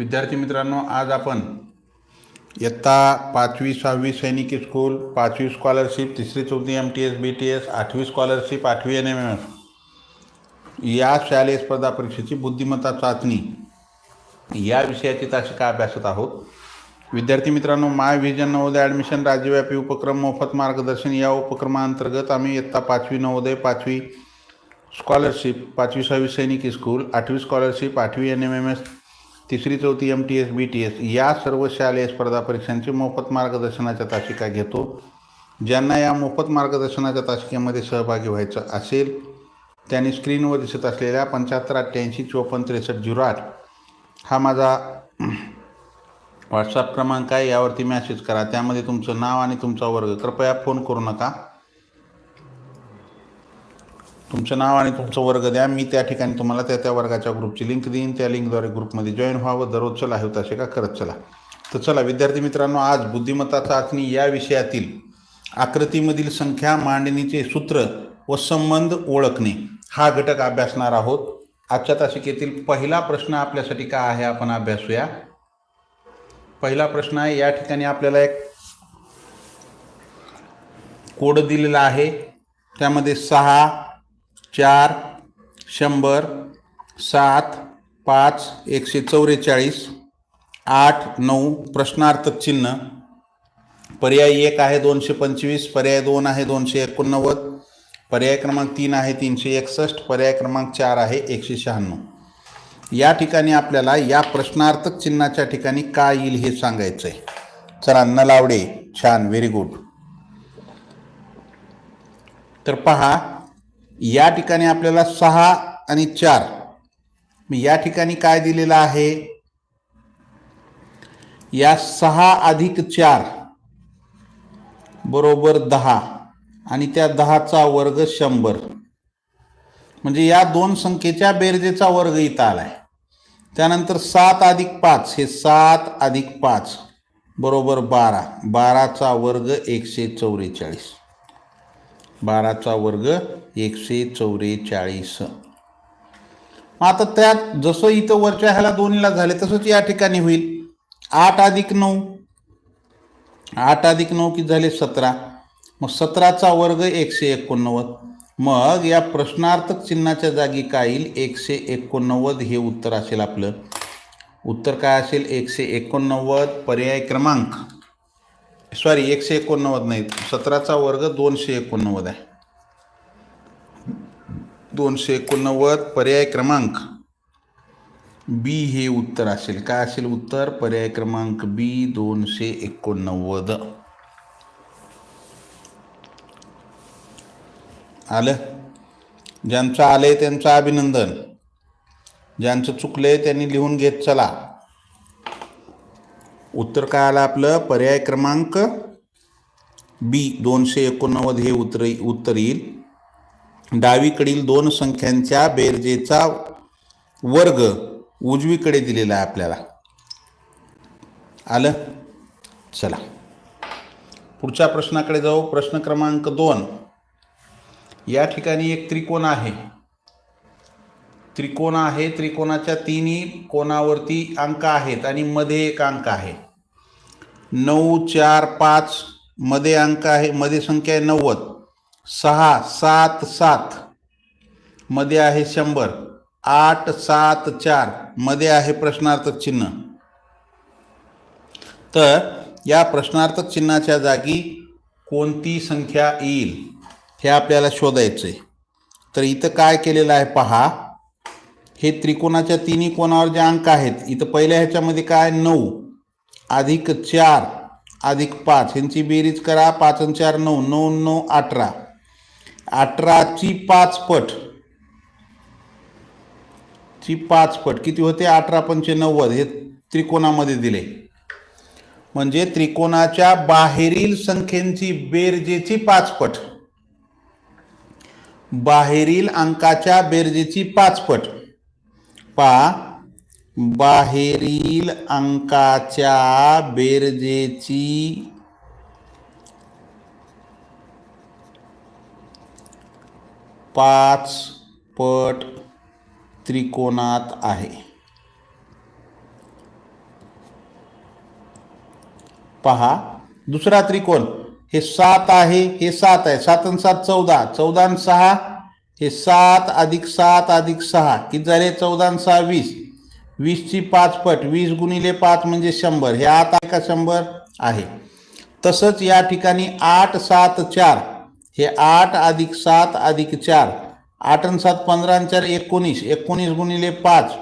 विद्यार्थी मित्रांनो आज आपण इयत्ता पाचवी सहावी सैनिकी स्कूल पाचवी स्कॉलरशिप तिसरी चौथी M T S B T S आठवी स्कॉलरशिप आठवी एन एम एम एस या शालेय स्पर्धा परीक्षेची बुद्धिमत्ता चाचणी. या विषयाची तासिका अभ्यासत आहोत? विद्यार्थी मित्रांनो माय व्हिजन नवोदय ॲडमिशन राज्यव्यापी उपक्रम मोफत मार्गदर्शन या उपक्रमाअंतर्गत आम्ही इयत्ता पाचवी नवोदय पाचवी स्कॉलरशिप पाचवी सहावी सैनिकी स्कूल आठवी स्कॉलरशिप आठवी एन एम एम एस तिसरी चौथी M T S B T S या सर्व शालेय स्पर्धा परीक्षांची मोफत मार्गदर्शनाच्या तासिका घेतो. ज्यांना या मोफत मार्गदर्शनाच्या तासिकेमध्ये सहभागी व्हायचं असेल त्यांनी स्क्रीनवर दिसत असलेल्या पंच्याहत्तर अठ्ठ्याऐंशी चोपन्न त्रेसष्ट झिरो आठ हा माझा व्हॉट्सअप क्रमांक आहे. यावरती मॅसेज करा. त्यामध्ये तुमचं नाव आणि तुमचा वर्ग. कृपया फोन करू नका. तुमचं नाव आणि तुमचं वर्ग द्या. मी त्या ठिकाणी तुम्हाला त्या त्या वर्गाच्या ग्रुपची लिंक देईन. त्या लिंकद्वारे ग्रुपमध्ये जॉईन व्हावं. दररोज चला होत असे का? करत चला. तर चला विद्यार्थी मित्रांनो आज बुद्धिमत्ता चाचणी या विषयातील आकृतीमधील संख्या मांडणीचे सूत्र व संबंध ओळखणे हा घटक अभ्यासणार आहोत. आजच्या तासिकेतील पहिला प्रश्न आपल्यासाठी काय आहे? आपण अभ्यासूया. पहिला प्रश्न आहे या ठिकाणी आपल्याला एक कोड दिलेला आहे. त्यामध्ये सहा चार शंभर सात पाच एकशे चौवेचाळीस आठ नऊ प्रश्नार्थक चिन्ह. पर्याय एक आहे दोनशे पंचवीस पर्याय दोन आहे दोनशे एकोणनव्वद पर्याय क्रमांक तीन आहे तीनशे एकसष्ट पर्याय क्रमांक चार आहे एकशे शहाण्णव. या ठिकाणी आपल्याला या प्रश्नार्थक चिन्हाच्या ठिकाणी काय येईल हे सांगायचं आहे चला नलावडे. छान व्हेरी गुड तर पहा या ठिकाणी आपल्याला सहा आणि चार. मी या ठिकाणी काय दिलेलं आहे? या सहा अधिक चार बरोबर दहा. आणि त्या दहाचा वर्ग शंभर. म्हणजे या दोन संख्येच्या बेरजेचा वर्ग इथं आलाय. त्यानंतर सात अधिक पाच हे सात अधिक पाच बरोबर बारा. बाराचा वर्ग एकशे चौवेचाळीस. बाराचा वर्ग एकशे चौवेचाळीस मग आता त्यात जसं इथं वरच्या ह्याला दोन्हीला झाले तसंच या ठिकाणी होईल. आठ अधिक नऊ. आठ अधिक नऊ किती झाले? सतरा. मग सतराचा वर्ग एकशे एकोणनव्वद. मग या प्रश्नार्थक चिन्हाच्या जागी काय येईल? एकशे एकोणनव्वद हे उत्तर असेल आपलं. उत्तर काय असेल? एकशे एकोणनव्वद. पर्याय क्रमांक. सॉरी एकशे एकोणनव्वद नाही. सतराचा वर्ग दोनशे एकोणनव्वद आहे. दोनशे एकोणनव्वद पर्याय क्रमांक बी हे उत्तर असेल. काय असेल उत्तर? पर्याय क्रमांक बी दोनशे एकोणनव्वद. आलं? ज्यांचं आलंय त्यांचं अभिनंदन. ज्यांचं चुकलंय त्यांनी लिहून घेत चला. उत्तर काय आलं आपलं? पर्याय क्रमांक बी दोनशे एकोणनव्वद हे उत्तर उत्तर येईल. डावीकडील दोन संख्यांच्या बेरजेचा वर्ग उजवीकडे दिलेला आहे आपल्याला. आलं? चला. पुढच्या प्रश्नाकडे जाऊ. प्रश्न क्रमांक दोन. या ठिकाणी एक त्रिकोण आहे. त्रिकोण आहे. त्रिकोणाच्या तिन्ही कोणावरती अंक आहेत आणि मध्ये एक अंक आहे. नऊ चार पाच मध्ये अंक आहे. मध्ये संख्या आहे नव्वद. सहा सात सात. मध्ये आहे शंभर. आठ सात चार. मध्ये आहे प्रश्नार्थक चिन्ह. तर या प्रश्नार्थक चिन्हाच्या जागी कोणती संख्या येईल हे आपल्याला शोधायचं आहे तर इथं काय केलेलं आहे पहा. हे त्रिकोणाच्या तिन्ही कोणावर जे अंक आहेत इथं पहिल्या ह्याच्यामध्ये काय नऊ. अधिक चार अधिक पाच. ह्यांची बेरीज करा. पाच आणि चार नऊ. नऊ नऊ अठरा. अठराची पाच पट. ची पाच पट. किती होते? अठरा पंचे नव्वद. हे त्रिकोणामध्ये दिले. म्हणजे त्रिकोणाच्या बाहेरील संख्येची बेरजेची पाच पट. बाहेरील अंकाच्या बेरजेची पाच पट. पा बाहेरील अंकाच्या बेरजेची पाच पट त्रिकोणात आहे. पहा दुसरा त्रिकोण. हे सात आहे हे सात आहे. सात आणि सात चौदा. चौदा आणि सहा हे सात अधिक सात अधिक सहा. किती झाले? चौदा आणि सहा वीस. वीसची पाच पट. वीस गुणिले पाच म्हणजे शंभर. हे आत आहे का? शंभर आहे. तसंच या ठिकाणी आठ सात चार. हे आठ अधिक सात अधिक चार आठ आणि सात पंधरा आणि चार एकोणीस एकोणीस गुणिले पाच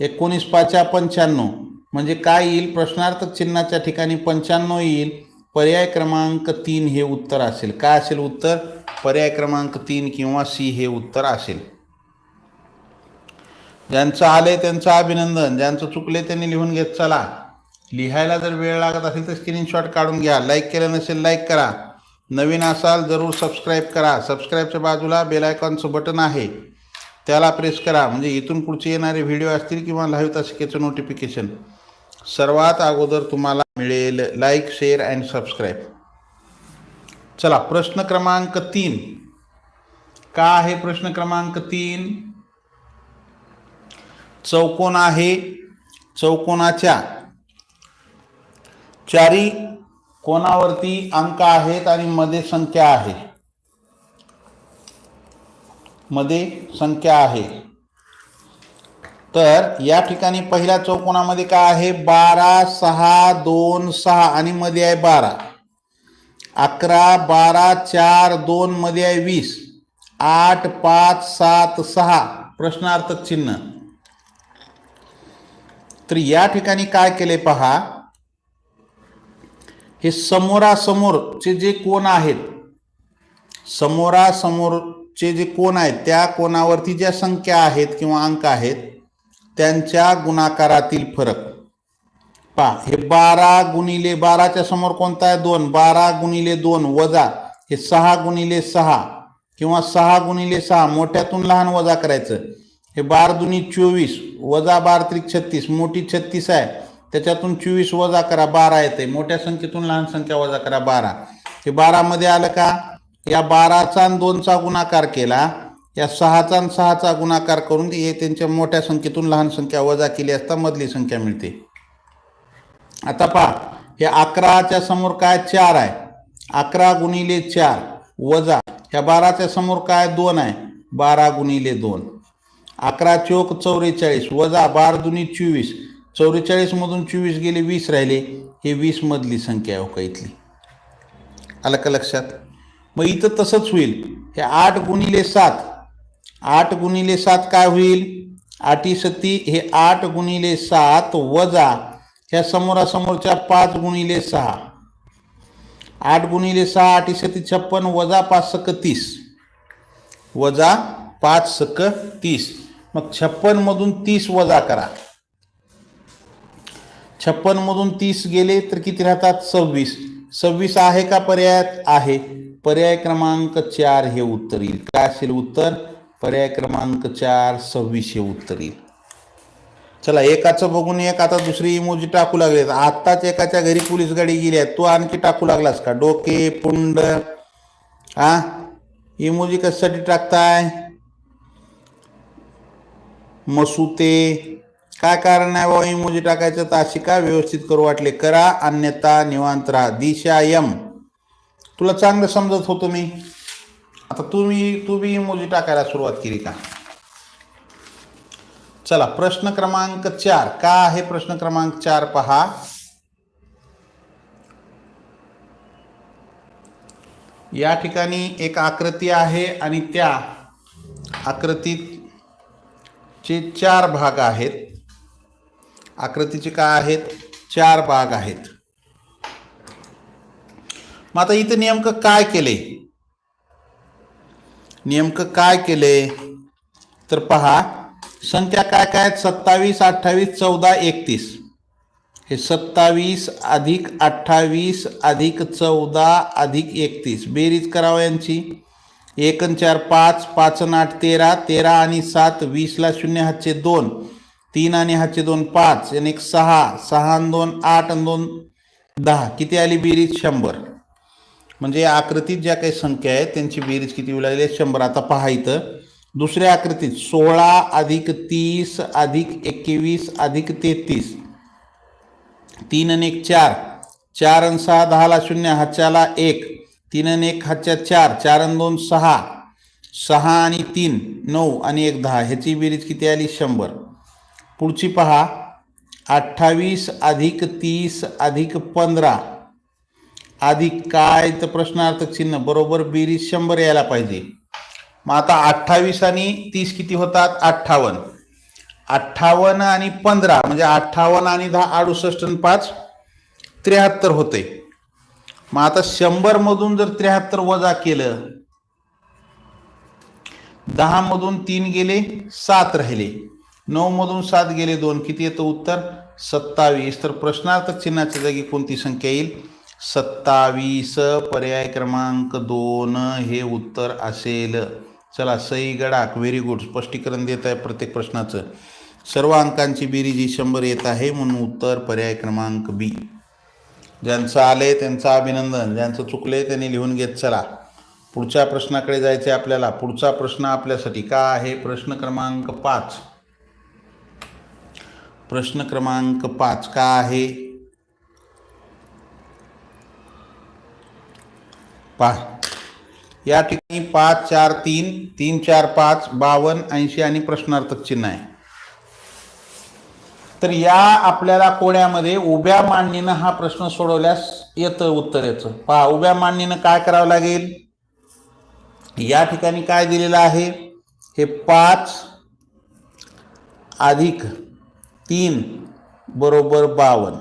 एकोणीस पाचच्या पंच्याण्णव. म्हणजे काय येईल? प्रश्नार्थ चिन्हाच्या ठिकाणी पंच्याण्णव येईल. पर्याय क्रमांक तीन हे उत्तर असेल. काय असेल उत्तर? पर्याय क्रमांक तीन किंवा सी हे उत्तर असेल. ज्यांचं आलंय त्यांचं अभिनंदन. ज्यांचं चुकले त्यांनी लिहून घेत चला. लिहायला जर वेळ लागत असेल तर स्क्रीनशॉट काढून घ्या. लाईक केलं नसेल लाईक करा. नवीन असाल जरूर सबस्क्राईब करा. सबस्क्राईबच्या बाजूला बेल आयकॉनचं बटन आहे. त्याला प्रेस करा. म्हणजे इथून पुढचे येणारे व्हिडिओ असतील किंवा लाईव्ह तासिकेचं नोटिफिकेशन सर्वात अगोदर तुम्हाला मिळेल लाईक शेअर अँड सबस्क्राईब चला प्रश्न क्रमांक तीन. का आहे प्रश्न क्रमांक तीन? चौकोन आहे. चौकोनाच्या. चारी कोणावरती अंक आहेत आणि मध्ये संख्या आहे? मध्ये संख्या आहे. तर या ठिकाणी पहिल्या चौकोनामध्ये काय आहे? बारा सहा दोन सहा आणि मध्ये आहे बारा. अकरा बारा चार दोन मध्ये आहे वीस. आठ पाच सात सहा. प्रश्नार्थक चिन्ह. तर या ठिकाणी काय केले पहा? हे समोरासमोरचे जे कोण आहेत समोरासमोरचे जे कोण आहेत त्या कोणावरती ज्या संख्या आहेत किंवा अंक आहेत त्यांच्या गुणाकारातील फरक. पा हे बारा गुणिले बाराच्या समोर कोणता आहे? दोन. बारा गुणिले दोन वजा हे सहा गुणिले सहा किंवा सहा गुणिले सहा मोठ्यातून लहान वजा करायचं. हे बार दुनी चोवीस वजा बार त्रिक छत्तीस मोठी छत्तीस आहे. त्याच्यातून चोवीस वजा करा बारा येते मोठ्या संख्येतून लहान संख्या वजा करा बारा. हे बारामध्ये आलं का? या बाराचा आणि दोनचा गुणाकार केला. या सहाचा आणि सहाचा गुणाकार करून हे त्यांच्या मोठ्या संख्येतून लहान संख्या वजा केली असता मधली संख्या मिळते. आता पहा हे अकराच्या समोर काय? चार आहे. अकरा गुणिले चार वजा. ह्या बाराच्या समोर काय? दोन आहे. बारा गुणिले दोन. अकरा चोक चौवेचाळीस वजा बार दुनी चोवीस. चौवेचाळीसमधून चोवीस गेले वीस राहिले हे वीसमधली संख्या आहे का इथली. आलं का लक्षात? मग इथं तसंच होईल. हे आठ गुणिले सात. आठ गुणिले सात काय होईल? आठी सती हे आठ गुणिले सात वजा ह्या समोरासमोरच्या पाच गुणिले सहा. आठ गुणिले सहा आठी सती छप्पन वजा पाच सक तीस. वजा पाच सक तीस. मग छप्पनमधून तीस वजा करा. छप्पन मधून तीस गेले तर किती राहतात? सव्वीस. सव्वीस आहे का पर्यायात? आहे. पर्याय क्रमांक चार हे उत्तर येईल. काय असेल उत्तर? पर्याय क्रमांक चार सव्वीस हे उत्तर येईल. चला एकाचं बघून एक. आता दुसरी इमोजी टाकू लागले आत्ताच एकाच्या घरी पोलीस गाडी गेली आहे. तू आणखी टाकू लागलास का? डोके पुंड हा इमोजी कशासाठी टाकताय? मसुते काय कारण आहे बाबा इमोजी टाकायचं? तर अशी व्यवस्थित करू वाटले? करा अन्यथा निवांत राहा. दिशा यम. तुला चांगलं समजत होतो मी. आता तुम्ही तू बी इमोजी टाकायला सुरुवात केली का? चला प्रश्न क्रमांक चार. का आहे प्रश्न क्रमांक चार? पहा. या ठिकाणी एक आकृती आहे आणि त्या आकृतीत चे चार भाग आहेत. आकृतीचे काय आहेत? चार भाग आहेत. मग आता इथं नेमकं काय केले? नेमकं काय केले? तर पहा संख्या काय काय आहेत? सत्तावीस अठ्ठावीस चौदा एकतीस. हे सत्तावीस अधिक अठ्ठावीस अधिक चौदा अधिक एकतीस. बेरीज करावं यांची. एक चार पाच पाच आठ तेरा तेरा आणि सात वीसला शून्य हातचे दोन. तीन आणि हातचे दोन पाच आणि एक सहा सहा आणि दोन आठ आणि दोन दहा. किती आली बेरीज? शंभर. म्हणजे या आकृतीत ज्या काही संख्या आहेत त्यांची बेरीज किती येऊ लागली? आहे? शंभर. आता पहा इथं. दुसऱ्या आकृतीत सोळा अधिक तीस अधिक एकवीस अधिक तेहतीस. तीन आणि एक चार. चार आणि सहा दहाला शून्य हातच्याला एक. तीन आणि एक हातच्या चार. चार आणि दोन सहा. सहा आणि तीन नऊ आणि एक दहा. ह्याची बेरीज किती आली? शंभर. पुढची पहा. अठ्ठावीस अधिक तीस अधिक पंधरा. अधिक काय? तर प्रश्नार्थक चिन्ह. बरोबर बेरीज शंभर यायला पाहिजे. मग आता अठ्ठावीस आणि तीस किती होतात? अठ्ठावन्न. अठ्ठावन्न आणि पंधरा म्हणजे अठ्ठावन्न आणि दहा अडुसष्ट आणि पाच त्र्याहत्तर होते. मग आता शंभरमधून जर त्र्याहत्तर वजा केलं दहा मधून तीन गेले सात राहिले. नऊ मधून सात गेले दोन. किती येतं उत्तर? सत्तावीस. तर प्रश्नार्थ चिन्हाच्या जागी कोणती संख्या येईल? सत्तावीस. पर्याय क्रमांक दोन. हे उत्तर असेल. चला सई गडाक व्हेरी गुड स्पष्टीकरण देत आहे प्रत्येक प्रश्नाचं. सर्व अंकांची बेरीज जी शंभर येत आहे म्हणून उत्तर पर्याय क्रमांक बी. ज्यांचं आले त्यांचं अभिनंदन. ज्यांचं चुकले त्यांनी लिहून घेत चला. पुढच्या प्रश्नाकडे जायचे आपल्याला. पुढचा प्रश्न आपल्यासाठी का आहे? प्रश्न क्रमांक पाच. प्रश्न क्रमांक पाच का आहे? पा या ठिकाणी पाच चार तीन तीन चार पाच बावन्न ऐंशी आणि प्रश्नार्थक चिन्ह आहे. तर या आपल्याला कोड्यामध्ये उभ्या मांडणीनं हा प्रश्न सोडवल्यास येतं उत्तर याचं. पहा उभ्या मांडणीनं काय करावं लागेल? या ठिकाणी काय दिलेलं आहे? हे पाच अधिक तीन बरोबर बावन्न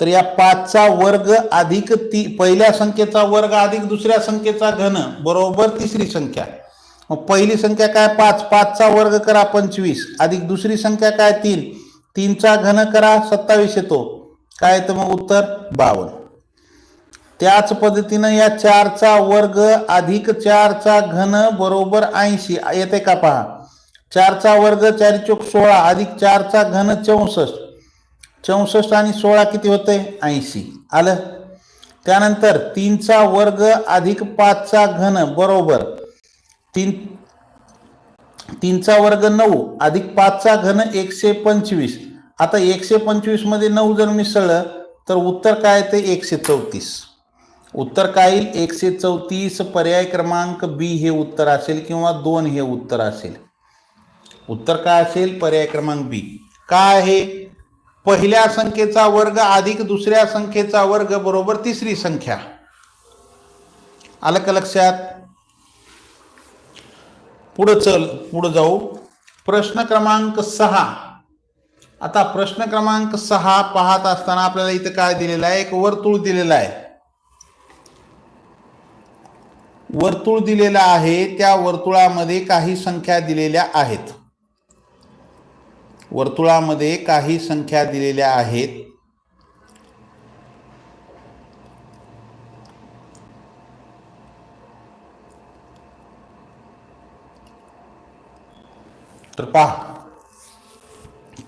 तर या पाचचा वर्ग अधिक ती पहिल्या संख्येचा वर्ग अधिक दुसऱ्या संख्येचा घन बरोबर तिसरी संख्या. मग पहिली संख्या काय? पाच. पाचचा वर्ग करा पंचवीस. अधिक दुसरी संख्या काय? तीन. तीनचा घन करा सत्तावीस येतो. काय येतं मग उत्तर? बावन्न त्याच पद्धतीनं या चारचा वर्ग अधिक चारचा घन बरोबर ऐंशी. येते का पहा? चारचा वर्ग चारी चोक सोळा अधिक चारचा घन चौसष्ट. चौसष्ट आणि सोळा किती होते? ऐंशी. आलं? त्यानंतर तीनचा वर्ग अधिक पाचचा घन बरोबर. तीन तीनचा वर्ग नऊ अधिक पाचचा घन एकशे पंचवीस. आता एकशे पंचवीसमध्ये नऊ जर मिसळलं तर उत्तर काय ते एकशे चौतीस. उत्तर काय येईल? एकशे चौतीस पर्याय क्रमांक बी हे उत्तर असेल किंवा दोन हे उत्तर असेल. उत्तर काय असेल? पर्याय क्रमांक बी. काय आहे? पहिल्या संख्येचा वर्ग अधिक दुसऱ्या संख्येचा वर्ग बरोबर तिसरी संख्या. आलं का लक्षात? पुढं चल पुढं जाऊ. प्रश्न क्रमांक सहा. आता प्रश्न क्रमांक सहा पाहत असताना आपल्याला इथं काय दिलेलं आहे? एक वर्तुळ दिलेलं आहे. वर्तुळ दिलेलं आहे त्या वर्तुळामध्ये काही संख्या दिलेल्या आहेत. वर्तुळामध्ये काही संख्या दिलेल्या आहेत. तर पहा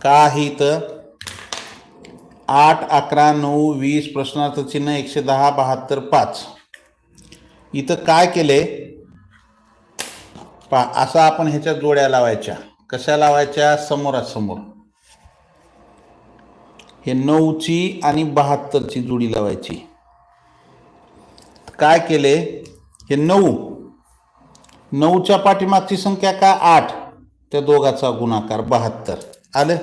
का तर इथं? आठ अकरा नऊ वीस प्रश्नार्थ चिन्ह एकशे दहा बहात्तर पाच. इथं काय केले पहा असं आपण ह्याच्या जोड्या लावायच्या. कशा लावायच्या? समोरासमोर. हे नऊची आणि बहात्तरची जोडी लावायची. काय केले? हे नऊ. नऊच्या पाठीमागची संख्या का आठ? त्या दोघाचा गुणाकार बहात्तर. आलं?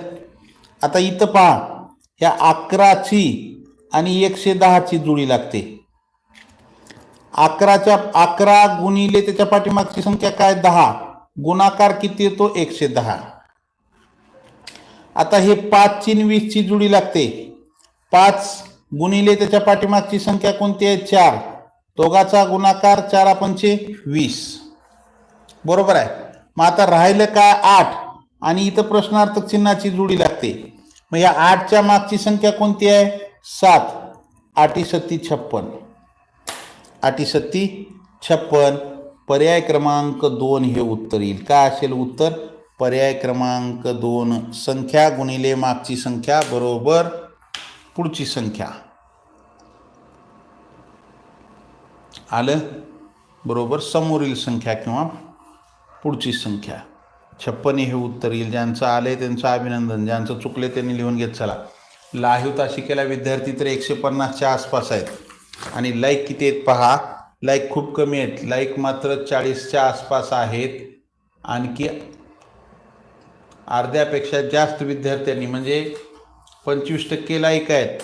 आता इथं पहा. ह्या अकराची आणि एकशे दहाची जुळी लागते. अकराच्या अकरा गुणिले त्याच्या पाठीमागची संख्या काय? दहा. गुणाकार किती येतो? एकशे दहा. आता हे पाच चीन वीसची जुडी लागते. पाच गुणिले त्याच्या पाठीमागची संख्या कोणती आहे? चार. दोघाचा गुणाकार चार पंचे वीस. बरोबर आहे. मग आता राहिलं काय आठ? आणि इथं प्रश्नार्थक चिन्हाची जुडी लागते. मग या आठच्या मागची संख्या कोणती आहे? सात. आठी सत्ती छप्पन. आठी सत्ती छप्पन. पर्याय क्रमांक दोन हे उत्तर येईल. काय असेल उत्तर? पर्याय क्रमांक दोन संख्या गुणिले मागची संख्या बरोबर पुढची संख्या. आलं? बरोबर समोरील संख्या किंवा पुढची संख्या. छप्पन हे उत्तर येईल. ज्यांचं आलं आहे त्यांचं अभिनंदन. ज्यांचं चुकले त्यांनी लिहून घेत चला. लाईव्ह तासिकेला विद्यार्थी तर एकशे पन्नासच्या आसपास आहेत. आणि लाईक किती आहेत पहा? लाईक खूप कमी आहेत. लाईक मात्र चाळीसच्या आसपास आहेत. आणखी अर्ध्यापेक्षा जास्त विद्यार्थ्यांनी म्हणजे पंचवीस टक्के लाईक आहेत.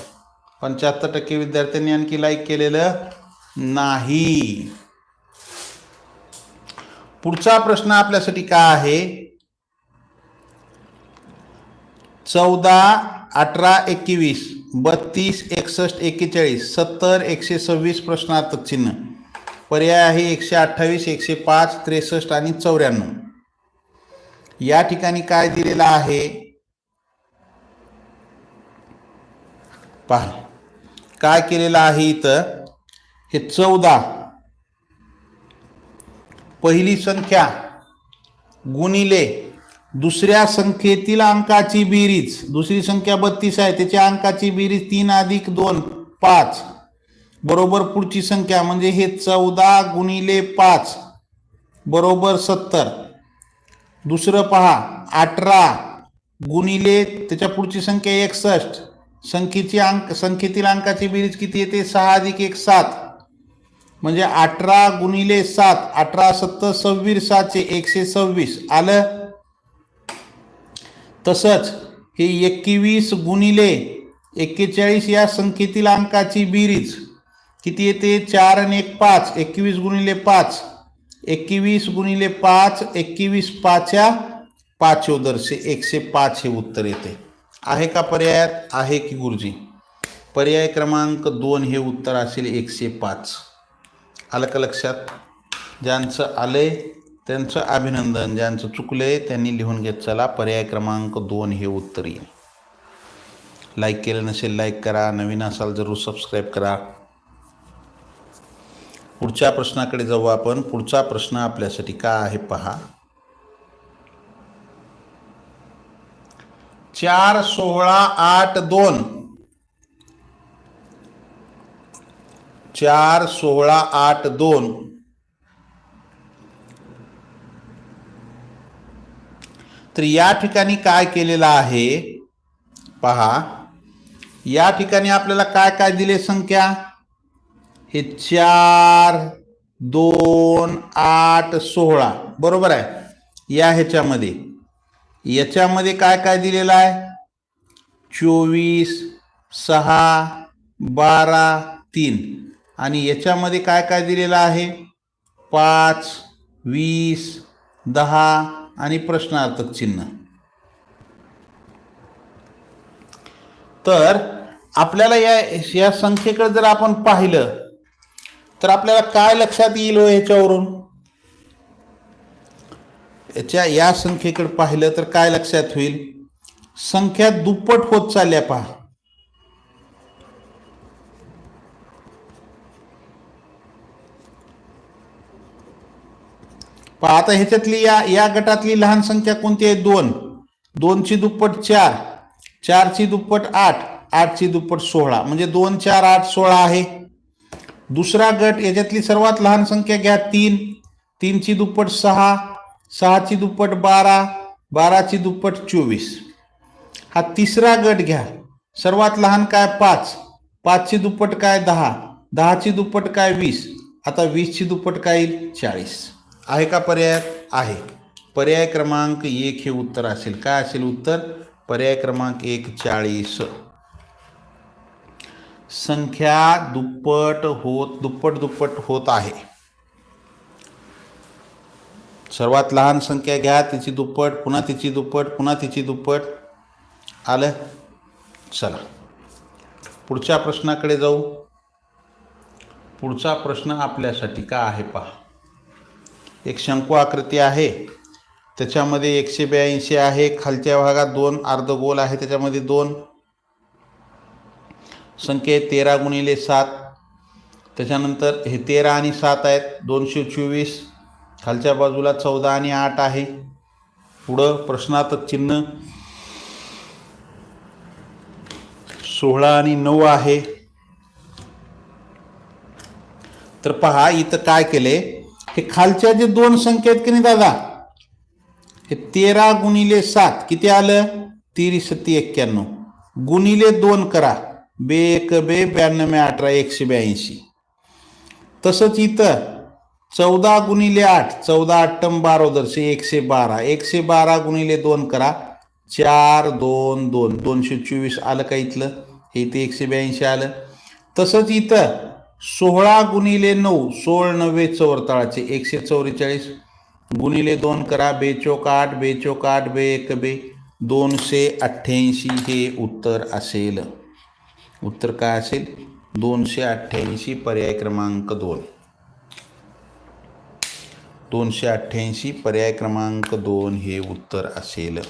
पंच्याहत्तर टक्के विद्यार्थ्यांनी आणखी लाईक केलेलं नाही. पुढचा प्रश्न आपल्यासाठी काय आहे? चौदा अठरा एकवीस बत्तीस एकसष्ट एक्केचाळीस सत्तर एकशे सव्वीस प्रश्नार्थक चिन्ह. पर्याय आहे एकशे अठ्ठावीस एकशे पाच त्रेसष्ट आणि चौऱ्याण्णव. या ठिकाणी काय दिलेलं आहे? पहा. काय केलेलं आहे इथं? हे चौदा. पहिली संख्या गुणिले दुसऱ्या संख्येतील अंकाची बेरीज. दुसरी संख्या बत्तीस आहे त्याच्या अंकाची बेरीज तीन अधिक दोन पाच. बरोबर पुढची संख्या म्हणजे हे चौदा गुणिले पाच बरोबर सत्तर. दुसरं पहा अठरा गुणिले त्याच्या पुढची संख्या एकसष्ट. संख्येची अंक संख्येतील अंकाची बेरीज किती येते? सहा अधिक एक सात. म्हणजे अठरा गुणिले सात अठरा सत्तर सव्वीस सातशे एकशे सव्वीस. आलं? तसंच हे एकवीस गुणिले एक्केचाळीस या संख्येतील अंकाची बेरीज. किती येते? चार आणि एक पाच. एकवीस गुणिले पाच. एकवीस गुणिले पाच एकवीस पाच्या पाचोदरशे एकशे पाच हे उत्तर येते. आहे का पर्यायात? आहे की गुरुजी? पर्याय क्रमांक दोन हे उत्तर असेल एकशे पाच. आलं का लक्षात? ज्यांचं आलंय त्यांचं अभिनंदन. ज्यांचं चुकलंय त्यांनी लिहून घेत चला. पर्याय क्रमांक दोन हे उत्तर येईल. लाईक केलं नसेल लाईक करा. नवीन असाल जरूर सबस्क्राईब करा. पुढच्या प्रश्नाकडे जाऊ आपण. पुढचा प्रश्न आपल्यासाठी का आहे पहा. चार सोळा आठ दोन. चार सोळा आठ दोन. तर या ठिकाणी काय केलेलं आहे? पहा. या ठिकाणी आपल्याला काय काय दिले संख्या? हे चार दोन आठ सोळा. बरोबर आहे? या ह्याच्यामध्ये. याच्यामध्ये काय काय दिलेलं आहे? चोवीस सहा बारा तीन. आणि याच्यामध्ये काय काय दिलेलं आहे? पाच वीस दहा आणि प्रश्नार्थक चिन्ह. तर आपल्याला या या संख्येकडे जर आपण पाहिलं तर आपल्याला काय लक्षात येईल हो ह्याच्यावरून याच्या या संख्येकडे पाहिलं तर काय लक्षात होईल? संख्या दुप्पट होत चालल्या पहा. पहा आता ह्याच्यातली या या गटातली लहान संख्या कोणती आहे? दोन. दोनची दुप्पट चार. चारची दुप्पट आठ. आठची दुप्पट सोळा. म्हणजे दोन चार आठ सोळा आहे. दुसरा गट याच्यातली सर्वात लहान संख्या घ्या तीन. तीनची दुप्पट सहा सहाची दुप्पट बारा बाराची दुप्पट चोवीस. हा तिसरा गट घ्या. सर्वात लहान काय? पाच. पाचची दुप्पट काय? दहा. दहाची दुप्पट काय? वीस. आता वीसची दुप्पट काय येईल? चाळीस. आहे का पर्याय? आहे. पर्याय क्रमांक एक हे उत्तर असेल. काय असेल उत्तर? पर्याय क्रमांक एक चाळीस. संख्या दुप्पट होत दुप्पट दुप्पट होत आहे. सर्वात लहान संख्या घ्या तिची दुप्पट पुन्हा तिची दुप्पट पुन्हा तिची दुप्पट. आलं? चला. पुढच्या प्रश्नाकडे जाऊ. पुढचा प्रश्न आपल्यासाठी का आहे पहा. एक शंकू आकृती आहे. त्याच्यामध्ये एकशे ब्याऐंशी आहे. खालच्या भागात दोन अर्धगोल आहे. त्याच्यामध्ये दोन संख्ये तेरा गुणिले सात. त्याच्यानंतर हे तेरा आणि सात आहेत. दोनशे चोवीस. खालच्या बाजूला चौदा आणि आठ आहे. पुढं प्रश्नातक चिन्ह. सोळा आणि नऊ आहे. तर पहा इथं काय केले? हे खालच्या जे दोन संख्या आहेत की नाही दादा? हे तेरा गुणिले सात. किती आलं? तिरी सत्ती एक्क्याण्णव. गुणिले दोन करा. बे एक बे ब्याण्णव अठरा एकशे ब्याऐंशी. तसंच इथं चौदा गुणिले आठ चौदा अठ्ठम बारोदरशे एकशे बारा. एकशे बारा गुणिले दोन करा. चार दोन दोन. दोनशे चोवीस आलं का इथलं? हे ते एकशे ब्याऐंशी आलं. तसंच इथं सोळा गुणिले नऊ सोळ नव्वे चौरताळाचे एकशे चौवेचाळीस. गुणिले दोन करा. बेचोक आठ बेचोक आठ बे एक बे. दोनशे अठ्ठ्याऐंशी हे उत्तर असेल. उत्तर काय असेल? दोनशे अठ्ठ्याऐंशी पर्याय क्रमांक दोन. दोनशे अठ्ठ्याऐंशी पर्याय क्रमांक दोन हे उत्तर असेल.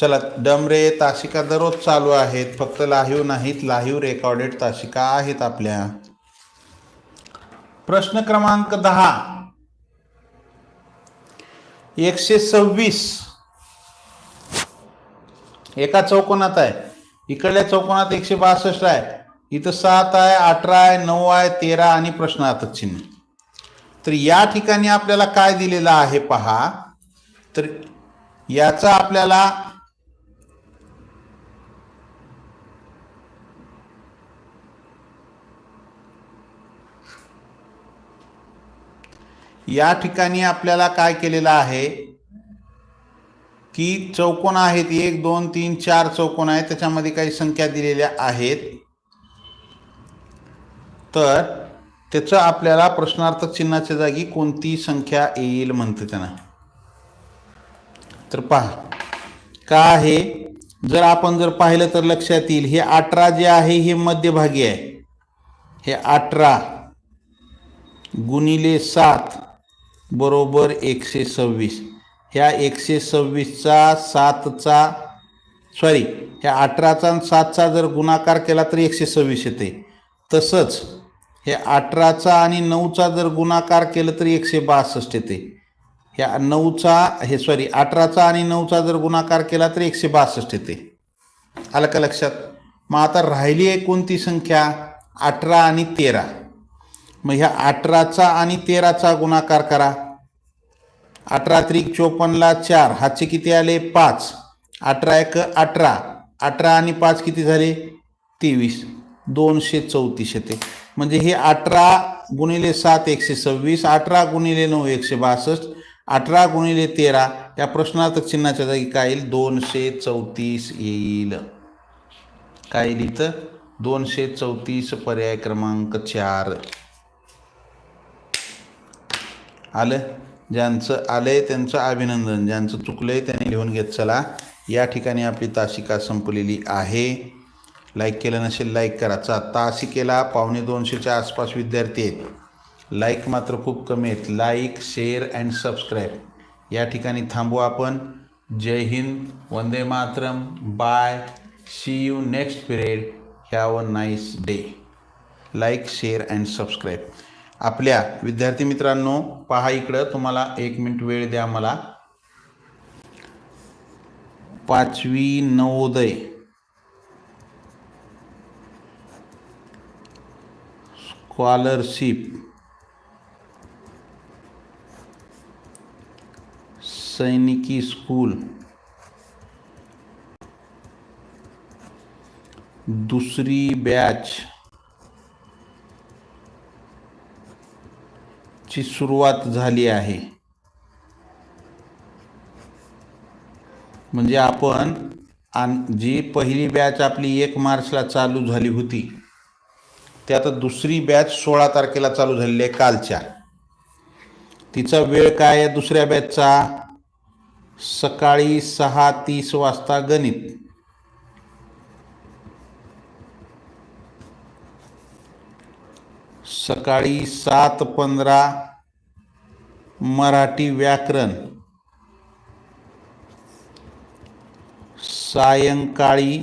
चला डमरे तासिका दररोज चालू आहेत. फक्त लाहीव नाहीत लाहीव रेकॉर्डेड तासिका आहेत आपल्या. प्रश्न क्रमांक दहा. एकशे सव्वीस. एका चौकोनात आहे. इकडल्या चौकोनात एकशे बासष्ट आहे. इथं सात आहे अठरा आहे नऊ आहे तेरा आणि प्रश्नार्थक चिन्ह. तर या ठिकाणी आपल्याला काय दिलेलं आहे पहा. तर याचा आपल्याला या ठिकाणी आपल्याला काय केलेलं आहे? की चौकोन आहेत एक दोन तीन चार चौकोन आहेत त्याच्यामध्ये काही संख्या दिलेल्या आहेत. तर त्याचं आपल्याला प्रश्नार्थ चिन्हाच्या जागी कोणती संख्या येईल म्हणते त्यांना. तर पहा का आहे? जर आपण जर पाहिलं तर लक्षात येईल हे अठरा जे आहे हे मध्यभागी आहे. हे अठरा गुणिले सात बरोबर एकशे सव्वीस. ह्या एकशे सव्वीसचा सातचा सॉरी ह्या अठराचा आणि सातचा जर गुणाकार केला तर एकशे सव्वीस येते. तसंच हे अठराचा आणि नऊचा जर गुणाकार केलं तर एकशे बासष्ट येते. ह्या नऊचा हे सॉरी अठराचा आणि नऊचा जर गुणाकार केला तर एकशे बासष्ट येते. आलं का लक्षात? मग आता राहिली आहे कोणती संख्या? अठरा आणि तेरा. मग ह्या अठराचा आणि तेराचा गुणाकार करा. अठरा त्रिक चोपन्नला चार. हातचे किती आले? पाच. अठरा एक अठरा. अठरा आणि पाच किती झाले? तेवीस. दोनशे चौतीस येते. म्हणजे हे अठरा गुणिले सात एकशे सव्वीस अठरा गुणिले नऊ एकशे बासष्ट अठरा गुणिले तेरा. या प्रश्नार्थक चिन्हाच्या जागी काय येईल? दोनशे चौतीस येईल. काय येईल इथं? दोनशे चौतीस पर्याय क्रमांक चार. आलं? ज्यांचं आलंय त्यांचं अभिनंदन ज्यांचं चुकलंय त्यांनी लिहून घेत चला. या ठिकाणी आपली तासिका संपलेली आहे. लाईक केलं नसेल लाईक करा. चा तासिकेला पावणे दोनशेच्या आसपास विद्यार्थी आहेत. लाईक मात्र खूप कमी आहेत. लाईक शेअर अँड सबस्क्राईब या ठिकाणी थांबू आपण. जय Hind. Vande Mataram. Bye see you next period have a nice day like share and subscribe आपल्या विद्यार्थी मित्रांनो पहा इकडं तुम्हाला एक मिनिट वेळ द्या मला. पाचवी नवोदय. स्कॉलरशिप सैनिकी स्कूल. दुसरी बॅच ची सुरुवात झाली आहे. म्हणजे आपण जी पहिली बॅच आपली एक मार्चला चालू झाली होती ते आता दुसरी बॅच सोळा तारखेला चालू झालेली आहे कालच्या. तिचा वेळ काय आहे दुसऱ्या बॅचचा सकाळी सहा तीस वाजता गणित. सकाळी सात पंधरा मराठी व्याकरण. सायंकाळी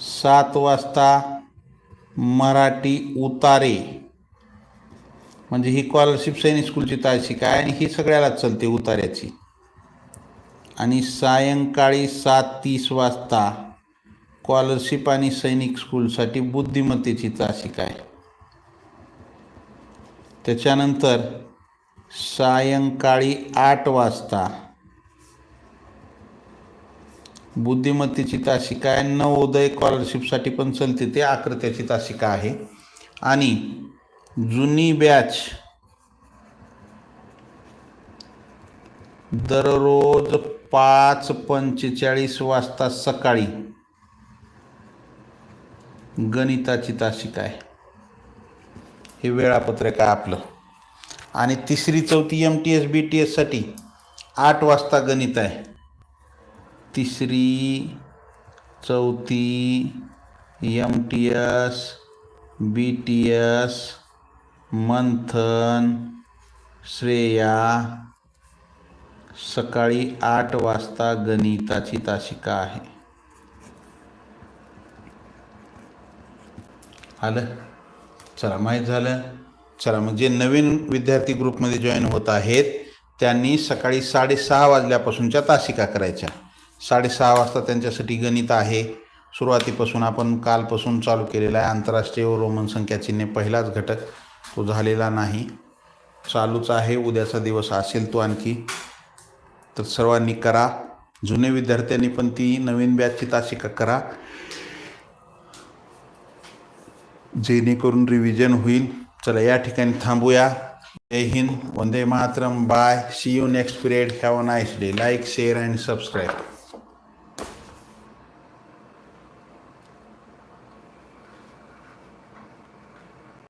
सात वाजता मराठी उतारे. म्हणजे ही स्कॉलरशिप सैनिक स्कूलची तासिका आहे आणि ही सगळ्यालाच चालते उतार्याची आणि सायंकाळी सात तीस वाजता स्कॉलरशिप आणि सैनिक स्कूलसाठी बुद्धिमत्तेची तासिका आहे. त्याच्यानंतर सायंकाळी आठ वाजता बुद्धिमत्तेची तासिका आहे. नवोदय स्कॉलरशिपसाठी पण चलते ते आकृत्याची तासिका आहे. आणि जुनी बॅच दररोज पाच पंचेचाळीस वाजता सकाळी गणिताची तासिक आहे हे वेळापत्रक आहे आपलं. आणि तिसरी चौथी M T S B T एससाठी आठ वाजता गणित आहे. तिसरी चौथी M T S B T S Manthan Shreya सकाळी आठ वाजता गणिताची तासिका आहे. आलं. चला माहीत झालं. चला मग जे नवीन विद्यार्थी ग्रुपमध्ये जॉईन होत आहेत त्यांनी सकाळी साडेसहा वाजल्यापासूनच्या तासिका करायच्या. साडेसहा वाजता त्यांच्यासाठी गणित आहे. सुरुवातीपासून आपण कालपासून चालू केलेला आहे. आंतरराष्ट्रीय व रोमन संख्या चिन्हे पहिलाच घटक. तो झालेला नाही. चालूच आहे. उद्याचा दिवस असेल तो आणखी. तर सर्वांनी करा. जुने विद्यार्थ्यांनी पण ती नवीन बॅचची तासिका करा. जेणेकरून रिव्हिजन होईल. चला या ठिकाणी थांबूया. जय Hind. Vande Mataram. Bye see you next period have a nice day like share and subscribe